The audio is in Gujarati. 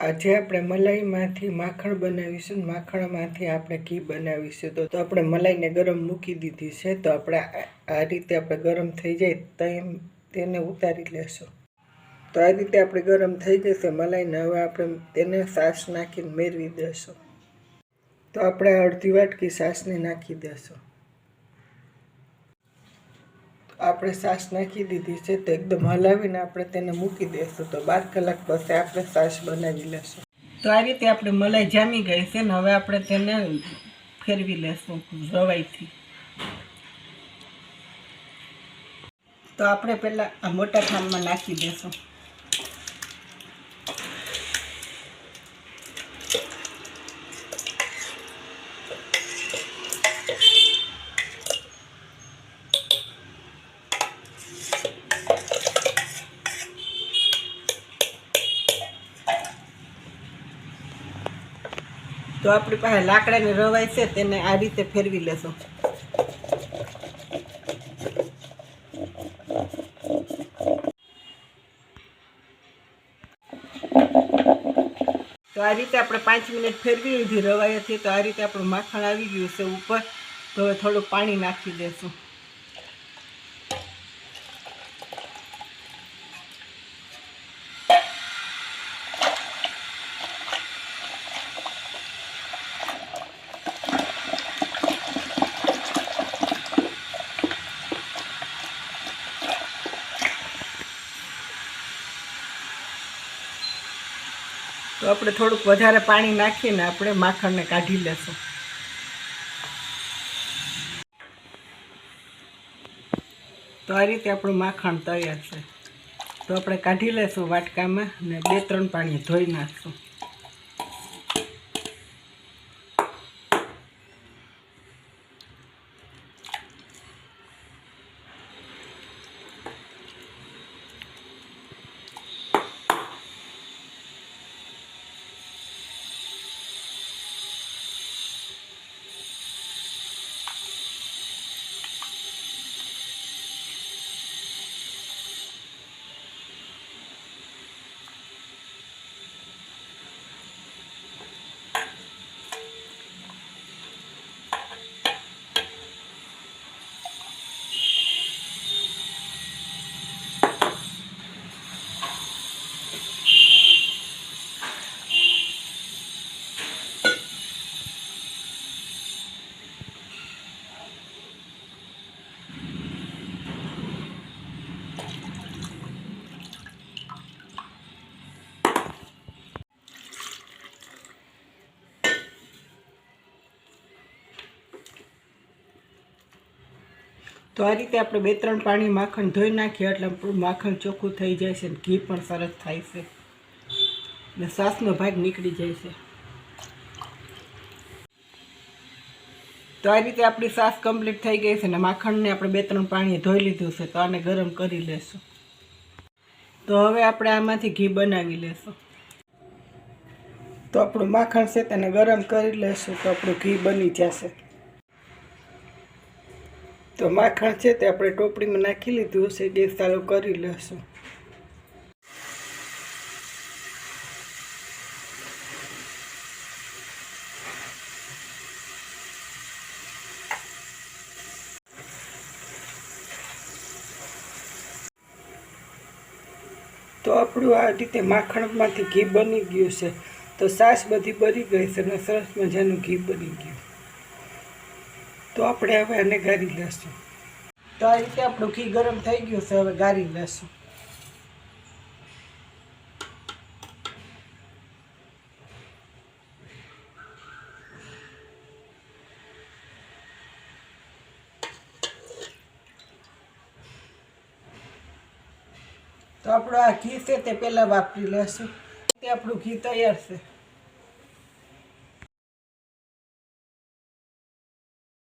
આજે આપણે મલાઈમાંથી માખણ બનાવીશું માખણમાંથી આપણે ઘી બનાવીશું. તો આપણે મલાઈને ગરમ મૂકી દીધી છે. તો આપણે આ- આ રીતે આપણે ગરમ થઈ જાય તેમ તેને ઉતારી લેશું. તો આ રીતે આપણે ગરમ થઈ જશે મલાઈને હવે આપણે તેને સાસ નાખીને મેળવી દેશું. તો આપણે અડધી વાટકી સાસને નાખી દેશું. આપણે સાસ નાખી દીધી છે તો એકદમ હલાવીને આપણે તેને મૂકી દઈશું તો બાર કલાક પછી આપણે સાસ બનાવી લેશું. તો આ રીતે આપણે મલાઈ જામી ગઈ છે ને હવે આપણે તેને ફેરવી લેશું રવાઈથી. તો આપણે પહેલાં આ મોટા થાનમાં નાખી દેશું. તો આપણી પાસે લાકડાની રવાઈ છે, તેને આ રીતે ફેરવી લેશું. તો આ રીતે આપણે પાંચ મિનિટ ફેરવી લીધી રવાઈથી તો આ રીતે આપણું માખણ આવી ગયું છે ઉપર. તો હવે થોડું પાણી નાખી દેશું. તો આપણે થોડુંક વધારે પાણી નાખીને આપણે માખણને કાઢી લેશું. તો આ રીતે આપણું માખણ તૈયાર છે. તો આપણે કાઢી લેશું વાટકામાં ને બે ત્રણ પાણી ધોઈ નાખશું. તો આ રીતે આપણે બે ત્રણ પાણી માખણ ધોઈ નાખીએ, એટલે માખણ ચોખ્ખું થઈ જાય છે અને ઘી પણ સરસ થાય છે. ને શ્વાસનો ભાગ નીકળી જાય છે. તો આ રીતે આપણી સાસ કમ્પ્લીટ થઈ ગઈ છે ને માખણને આપણે બે ત્રણ પાણી ધોઈ લીધું છે, તો આને ગરમ કરી લેશું. તો હવે આપણે આમાંથી ઘી બનાવી લેશું. તો આપણું માખણ છે તેને ગરમ કરી લેશું, તો આપણું ઘી બની જશે. તો માખણ છે તે આપણે ટોપડીમાં નાખી લીધું છે ગેસ ચાલુ કરી લેશું. તો આપણું આ રીતે માખણમાંથી ઘી બની ગયું છે. તો સાસ બધી બની ગઈ છે અને સરસ મજાનું ઘી બની ગયું. તો આપણે હવે આને ગારી લેશું. તો આ રીતે આપણું ઘી ગરમ થઈ ગયું છે, હવે ગાળી લેશું. તો આપણું આ ઘી છે તે પહેલાં વાપરી લેશું. તે આપણું ઘી તૈયાર છે.